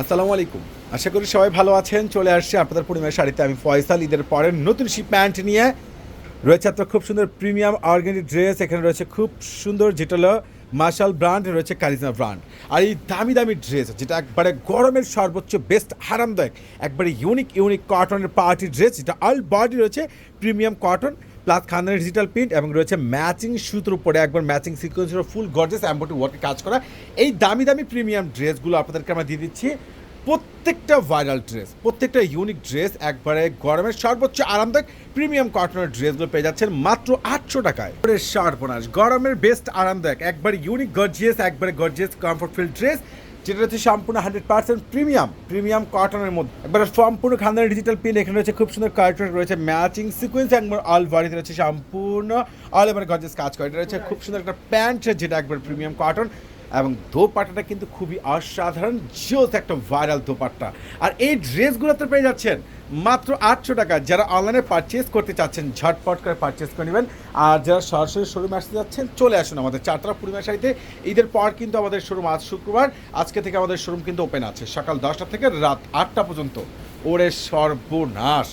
আসসালামু আলাইকুম। আশা করি সবাই ভালো আছেন। চলে আসছে আপনাদের পরিমাণ শাড়িতে। আমি ফয়সাল ঈদের পরের নতুন শি প্যান্ট নিয়ে। রয়েছে আপনার খুব সুন্দর প্রিমিয়াম অর্গানিক ড্রেস। এখানে রয়েছে খুব সুন্দর যেটা হলো মার্শাল ব্র্যান্ড রয়েছে কারিজমা ব্র্যান্ড। আর এই দামি দামি ড্রেস, যেটা একবারে গরমের সর্বোচ্চ বেস্ট আরামদায়ক একবারে ইউনিক ইউনিক কটনের পার্টি ড্রেস, যেটা অল বডি রয়েছে, প্রিমিয়াম কটন প্লাস খানের ডিজিটাল প্রিন্ট এবং রয়েছে ম্যাচিং সুতোর উপরে একবার ম্যাচিং সিকোয়েন্সের ফুল গর্জেস অ্যাম্বোটি ওয়ার্কে কাজ করা। এই দামি দামি প্রিমিয়াম ড্রেসগুলো আপনাদেরকে আমরা দিয়ে দিচ্ছি। প্রত্যেকটা ভাইরাল ড্রেস প্রত্যেকটা ইউনিক ড্রেস একবারে গরমের সর্বোচ্চ আরামদায়ক প্রিমিয়াম কটনের ড্রেসগুলো পেয়ে যাচ্ছেন মাত্র আটশো টাকায়। সর্বনাশ গরমের বেস্ট আরামদায়ক, একবার ইউনিক গর্জিয়াস একবারে গর্জিয়াস কমফোর্ট ফিল ড্রেস যেটা হচ্ছে সম্পূর্ণ হান্ড্রেড পার্সেন্ট প্রিমিয়াম প্রিমিয়াম কটনের মধ্যে। একবার সম্পূর্ণ খানদানের ডিজিটাল পিন এখানে রয়েছে, খুব সুন্দর কার্টন রয়েছে ম্যাচিং সিকোয়েন্স একবার অল বডিতে রয়েছে, সম্পূর্ণ অল এবার গজেস কাজ করে। এটা রয়েছে খুব সুন্দর একটা প্যান্ট যেটা একবার প্রিমিয়াম কটন এবং দোপাট্টাটা কিন্তু খুবই অসাধারণ জোস একটা ভাইরাল দোপাট্টা। আর এই ড্রেসগুলোতে পেয়ে যাচ্ছেন মাত্র আটশো টাকা। যারা অনলাইনে পারচেস করতে চাচ্ছেন, ঝটপট করে পারচেস করে নেবেন। আর যারা সরাসরি শোরুমে আসতে যাচ্ছেন, চলে আসুন আমাদের চারতলা পূর্ণিমা শাড়িতে। ঈদের পর কিন্তু আমাদের শোরুম আজ শুক্রবার। আজকে থেকে আমাদের শোরুম কিন্তু ওপেন আছে। সকাল দশটা থেকে রাত আটটা পর্যন্ত। ওরে সর্বনাশ!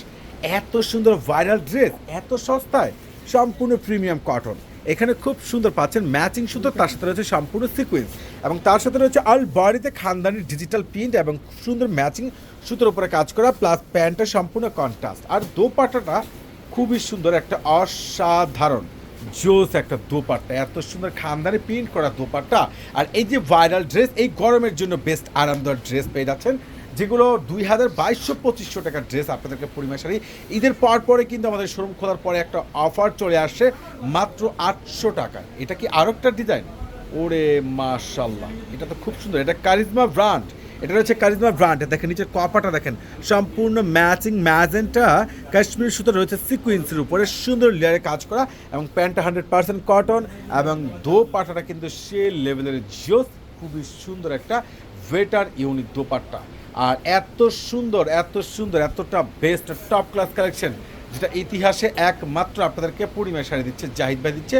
এত সুন্দর ভাইরাল ড্রেস এত সস্তায়, সম্পূর্ণ প্রিমিয়াম কটন এখানে খুব সুন্দর পাচ্ছেন ম্যাচিং সুতো, তার সাথে রয়েছে সম্পূর্ণ সিকোয়েন্স এবং তার সাথে রয়েছে অল বডিতে খানদানির ডিজিটাল প্রিন্ট এবং সুন্দর ম্যাচিং সুতোর উপরে কাজ করা, প্লাস প্যান্টটা সম্পূর্ণ কন্ট্রাস্ট। আর দোপাট্টাটা খুবই সুন্দর, একটা অসাধারণ, জোস একটা দোপাট্টা। এত সুন্দর খানদানি প্রিন্ট করা দোপাট্টা। আর এই যে ভাইরাল ড্রেস এই গরমের জন্য বেস্ট আরামদায়ক ড্রেস পেয়ে যাচ্ছেন যেগুলো দুই হাজার বাইশশো পঁচিশশো টাকার ড্রেস আপনাদেরকে পরিমাণ শাড়ি ঈদের পর পরে কিন্তু আমাদের শোরুম খোলার পরে একটা অফার চলে আসছে মাত্র আটশো টাকা। এটা কি আরও একটা ডিজাইন ওরে মাশাল্লাহ এটা তো খুব সুন্দর। এটা কারিজমা ব্র্যান্ড এটা রয়েছে কারিজমা ব্র্যান্ড দেখেন, নিচের কপাটা দেখেন, সম্পূর্ণ ম্যাচিং ম্যাজেন্টা কাশ্মীর সুতো রয়েছে সিকুয়েন্সের উপরে। সুন্দর লেয়ারে কাজ করা এবং প্যান্টটা হান্ড্রেড পার্সেন্ট কটন এবং দো পাটাটা কিন্তু সে লেভেলের জোস খুবই সুন্দর একটা ভেটার ইউনিক দোপাট্টা। আর এত সুন্দর এত সুন্দর, এতটা বেস্ট টপ ক্লাস কালেকশন যেটা ইতিহাসে একমাত্র আপনাদেরকে পরিমাণ শাড়ি দিচ্ছে, জাহিদ ভাই দিচ্ছে।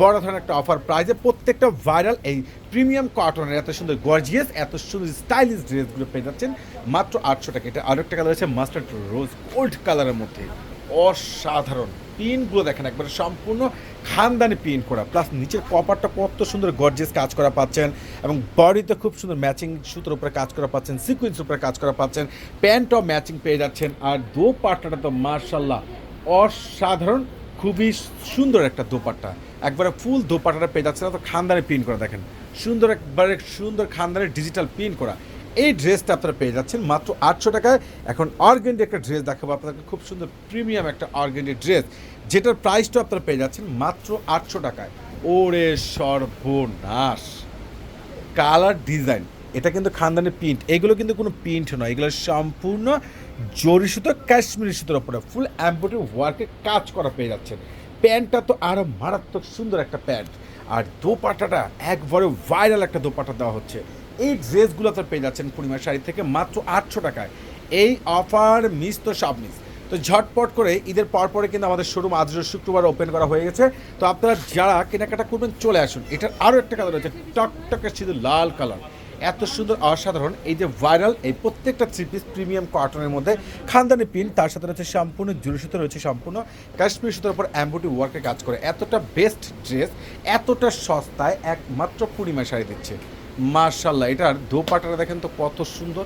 বড় ধরনের একটা অফার প্রাইজে প্রত্যেকটা ভাইরাল এই প্রিমিয়াম কটনের এত সুন্দর গর্জিয়াস এত সুন্দর স্টাইলিশ ড্রেসগুলো পেয়ে যাচ্ছেন। মাত্র আটশো টাকা। এটা আরেকটা কালার আছে মাস্টার্ড রোজ গোল্ড কালারের মধ্যে। অসাধারণ। পিনগুলো দেখেন একবারে সম্পূর্ণ খানদানি পিন করা প্লাস নিচের কপারটা কত সুন্দর গর্জিয়াস কাজ করা পাচ্ছেন এবং বডিতে খুব সুন্দর ম্যাচিং সুতোর উপরে কাজ করা পাচ্ছেন সিকুয়েন্সের উপরে কাজ করা পাচ্ছেন প্যান্টও ম্যাচিং পেয়ে যাচ্ছেন আর দোপাট্টাটা তো মার্শাল্লাহ অসাধারণ, খুবই সুন্দর একটা দোপাট্টা। একবারে ফুল দোপাট্টাটা পেয়ে যাচ্ছে না তো খানদানি পিন করা দেখেন। সুন্দর, একবারে সুন্দর খানদানের ডিজিটাল পিন করা। এই ড্রেসটা আপনারা পেয়ে যাচ্ছেন। মাত্র আটশো টাকায়। এখন অর্গেন্ডি একটা ড্রেস দেখাবো আপনাদেরকে। খুব সুন্দর প্রিমিয়াম একটা অর্গেন্ডি ড্রেস। যেটার প্রাইসটা আপনারা পেয়ে যাচ্ছেন মাত্র আটশো টাকায়। ওরে সর্বনাশ। Colour design. এটা কিন্তু খানদানি প্রিন্ট। এগুলো কিন্তু কোনো প্রিন্ট নয়। এগুলো সম্পূর্ণ জরি সুতো, কাশ্মীরি সুতোর ওপরে ফুল অ্যাম্বোটি ওয়ার্কে কাজ করা পেয়ে যাচ্ছেন। প্যান্টটা তো আরও মারাত্মক সুন্দর একটা প্যান্ট। আর দোপাটাটা একবারে ভাইরাল একটা দোপাটা দেওয়া হচ্ছে। এই ড্রেসগুলো তো পেয়ে যাচ্ছেন পূর্ণিমা শাড়ি থেকে মাত্র আটশো টাকায়। এই অফার মিস তো সব মিস। তো ঝটপট করে ঈদের পর পরে কিন্তু আমাদের শোরুম আজ শুক্রবার ওপেন করা হয়ে গেছে। তো আপনারা যারা কেনাকাটা করবেন চলে আসুন। এটার আরও একটা কালার রয়েছে, টকটকে শুধু লাল কালার এত সুন্দর, অসাধারণ। এই যে ভাইরাল এই প্রত্যেকটা থ্রি পিস প্রিমিয়াম কটনের মধ্যে খানদানি পিন তার সাথে রয়েছে সম্পূর্ণ জুড়ি সুতো, রয়েছে সম্পূর্ণ কাশ্মীর সুতোর উপর অ্যাম্বুটি ওয়ার্কে কাজ করে। এতটা বেস্ট ড্রেস এতটা সস্তায় একমাত্র পূর্ণিমা শাড়ি দিচ্ছে। মার্শাল্লাহ এটার দোপাট্টাটা দেখেন তো কত সুন্দর,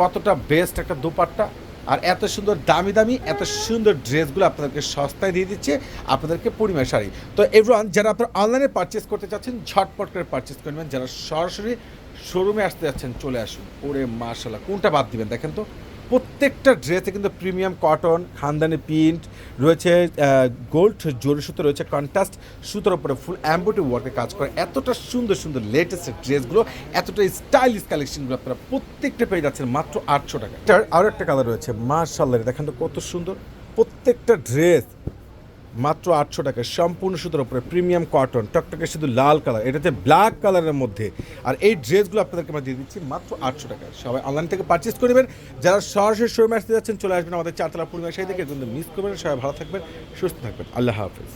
কতটা বেস্ট একটা দোপাট্টা। আর এত সুন্দর দামি দামি, এত সুন্দর ড্রেসগুলো আপনাদেরকে সস্তায় দিয়ে দিচ্ছে আপনাদেরকে পরিমাণ শাড়ি। তো এভরান যারা আপনারা অনলাইনে পারচেস করতে চাচ্ছেন, ঝটপট করে পারচেস করবেন যারা সরাসরি শোরুমে আসতে যাচ্ছেন, চলে আসুন। ওরে মার্শাল্লাহ কোনটা বাদ দিবেন দেখেন তো? প্রত্যেকটা ড্রেসে কিন্তু প্রিমিয়াম কটন, খানদানি প্রিন্ট, রয়েছে গোল্ড জরি সুতো, রয়েছে কন্ট্রাস্ট সুতোর উপরে ফুল অ্যাম্বোটি ওয়ার্কে কাজ করে। এতটা সুন্দর সুন্দর লেটেস্ট ড্রেসগুলো, এতটা স্টাইলিশ কালেকশনগুলো আপনারা প্রত্যেকটা পেয়ে যাচ্ছেন মাত্র আটশো টাকা আরও একটা কালার রয়েছে মার্শাল্লাহ দেখেন তো কত সুন্দর। প্রত্যেকটা ড্রেস মাত্র আটশো টাকা সম্পূর্ণ সুতোর উপরে প্রিমিয়াম কটন টকটকে শুধু লাল কালার এটাতে ব্ল্যাক কালারের মধ্যে। আর এই ড্রেসগুলো আপনাদেরকে আমরা দিয়ে দিচ্ছি মাত্র আটশো টাকা সবাই অনলাইন থেকে পারচেস করবেন যারা সরাসরি শোরুমে আসতে যাচ্ছেন, চলে আসবেন আমাদের চারতলা পূর্ণিমা সেই থেকে মিস করবেন সবাই ভালো থাকবেন, সুস্থ থাকবেন। আল্লাহ হাফিজ।